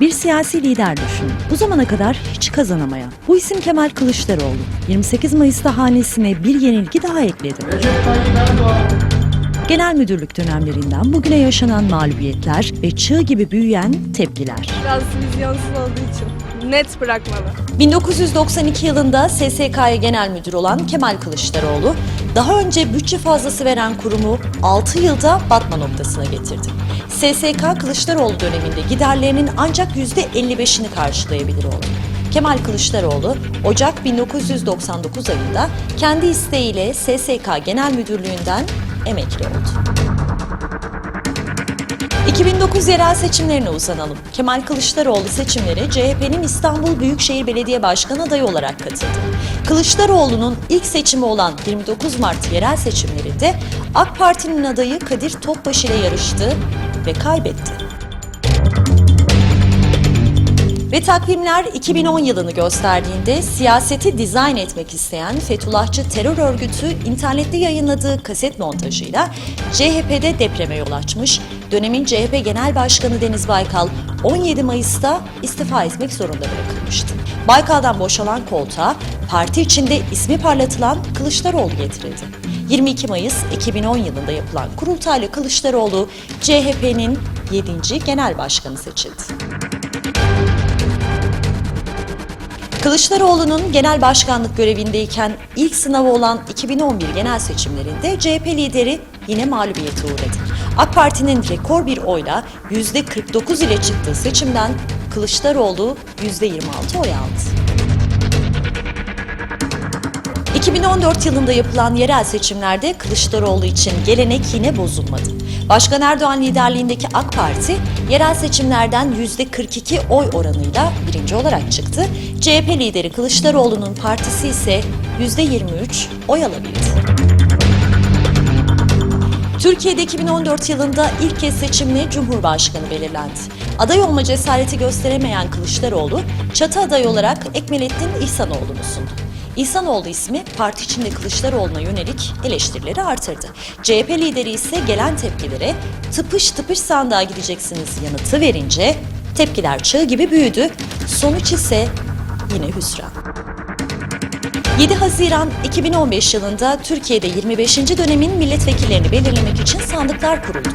Bir siyasi lider düşünün. Bu zamana kadar hiç kazanamayan. Bu isim Kemal Kılıçdaroğlu. 28 Mayıs'ta hanesine bir yenilgi daha ekledi. Genel müdürlük dönemlerinden bugüne yaşanan mağlubiyetler ve çığ gibi büyüyen tepkiler. Biraz vizyonsuz olduğu için net bırakmalı. 1992 yılında SSK'ya genel müdür olan Kemal Kılıçdaroğlu, daha önce bütçe fazlası veren kurumu 6 yılda batma noktasına getirdi. SSK Kılıçdaroğlu döneminde giderlerinin ancak %55'ini karşılayabilir oldu. Kemal Kılıçdaroğlu, Ocak 1999 ayında kendi isteğiyle SSK Genel Müdürlüğü'nden emekli oldu. 2009 yerel seçimlerine uzanalım. Kemal Kılıçdaroğlu seçimlere CHP'nin İstanbul Büyükşehir Belediye Başkanı adayı olarak katıldı. Kılıçdaroğlu'nun ilk seçimi olan 29 Mart yerel seçimlerinde AK Parti'nin adayı Kadir Topbaş ile yarıştı ve kaybetti. Ve takvimler 2010 yılını gösterdiğinde siyaseti dizayn etmek isteyen Fethullahçı terör örgütü internette yayınladığı kaset montajıyla CHP'de depreme yol açmış. Dönemin CHP Genel Başkanı Deniz Baykal 17 Mayıs'ta istifa etmek zorunda bırakılmıştı. Baykal'dan boşalan koltuğa parti içinde ismi parlatılan Kılıçdaroğlu getirildi. 22 Mayıs 2010 yılında yapılan kurultayla Kılıçdaroğlu CHP'nin 7. Genel Başkanı seçildi. Kılıçdaroğlu'nun genel başkanlık görevindeyken ilk sınavı olan 2011 genel seçimlerinde CHP lideri yine mağlubiyete uğradı. AK Parti'nin rekor bir oyla %49 ile çıktığı seçimden Kılıçdaroğlu %26 oy aldı. 2014 yılında yapılan yerel seçimlerde Kılıçdaroğlu için gelenek yine bozulmadı. Başkan Erdoğan liderliğindeki AK Parti yerel seçimlerden %42 oy oranıyla birinci olarak çıktı. CHP lideri Kılıçdaroğlu'nun partisi ise %23 oy alabildi. Türkiye'de 2014 yılında ilk kez seçimle Cumhurbaşkanı belirlendi. Aday olma cesareti gösteremeyen Kılıçdaroğlu, çatı adayı olarak Ekmelettin İhsanoğlu'nu sundu. İhsanoğlu ismi parti içinde Kılıçdaroğlu'na yönelik eleştirileri artırdı. CHP lideri ise gelen tepkilere tıpış tıpış sandığa gideceksiniz yanıtı verince tepkiler çığ gibi büyüdü. Sonuç ise yine hüsran. 7 Haziran 2015 yılında Türkiye'de 25. dönemin milletvekillerini belirlemek için sandıklar kuruldu.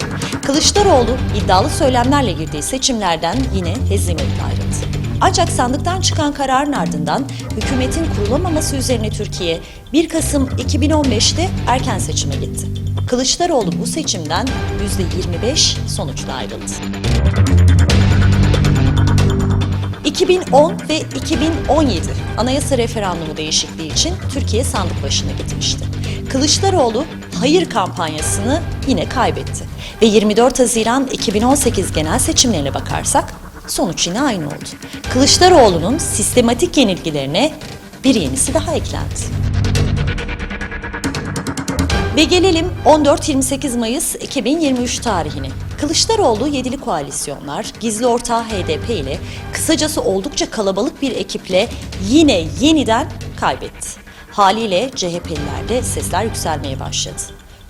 Kılıçdaroğlu iddialı söylemlerle girdiği seçimlerden yine hezimetle ayrıldı. Ancak sandıktan çıkan kararın ardından hükümetin kurulamaması üzerine Türkiye 1 Kasım 2015'te erken seçime gitti. Kılıçdaroğlu bu seçimden %25 sonuçla ayrıldı. 2010 ve 2017 anayasa referandumu değişikliği için Türkiye sandık başına gitmişti. Kılıçdaroğlu hayır kampanyasını yine kaybetti. Ve 24 Haziran 2018 genel seçimlerine bakarsak sonuç yine aynı oldu. Kılıçdaroğlu'nun sistematik yenilgilerine bir yenisi daha eklendi. Ve gelelim 14-28 Mayıs 2023 tarihine. Kılıçdaroğlu yedili koalisyonlar, gizli ortağı HDP ile kısacası oldukça kalabalık bir ekiple yine yeniden kaybetti. Haliyle CHP'lilerde sesler yükselmeye başladı.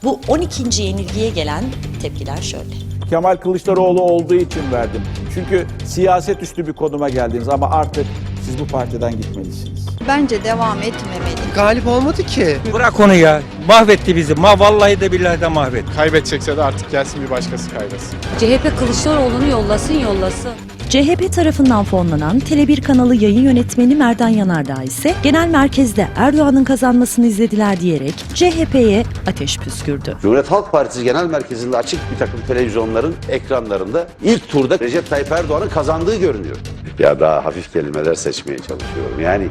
Bu 12. yenilgiye gelen tepkiler şöyle. Kemal Kılıçdaroğlu olduğu için verdim. Çünkü siyaset üstü bir konuma geldiniz ama artık siz bu partiden gitmelisiniz. Bence devam etmemeli. Galip olmadı ki. Bırak onu ya. Mahvetti bizi. Ma vallahi de billahi de mahvetti. Kaybedecekse de artık gelsin bir başkası kaybetsin. CHP Kılıçdaroğlu'nu yollasın yollasın. CHP tarafından fonlanan Tele1 kanalı yayın yönetmeni Merdan Yanardağ ise genel merkezde Erdoğan'ın kazanmasını izlediler diyerek CHP'ye ateş püskürdü. Cumhuriyet Halk Partisi Genel Merkezi'nde açık bir takım televizyonların ekranlarında ilk turda Recep Tayyip Erdoğan'ın kazandığı görünüyor. Ya daha hafif kelimeler seçmeye çalışıyorum. Yani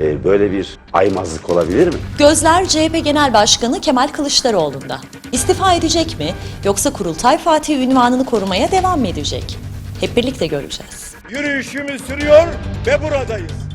e, böyle bir aymazlık olabilir mi? Gözler CHP Genel Başkanı Kemal Kılıçdaroğlu'nda. İstifa edecek mi yoksa Kurultay Fatih ünvanını korumaya devam mı edecek? Hep birlikte göreceğiz. Yürüyüşümüz sürüyor ve buradayız.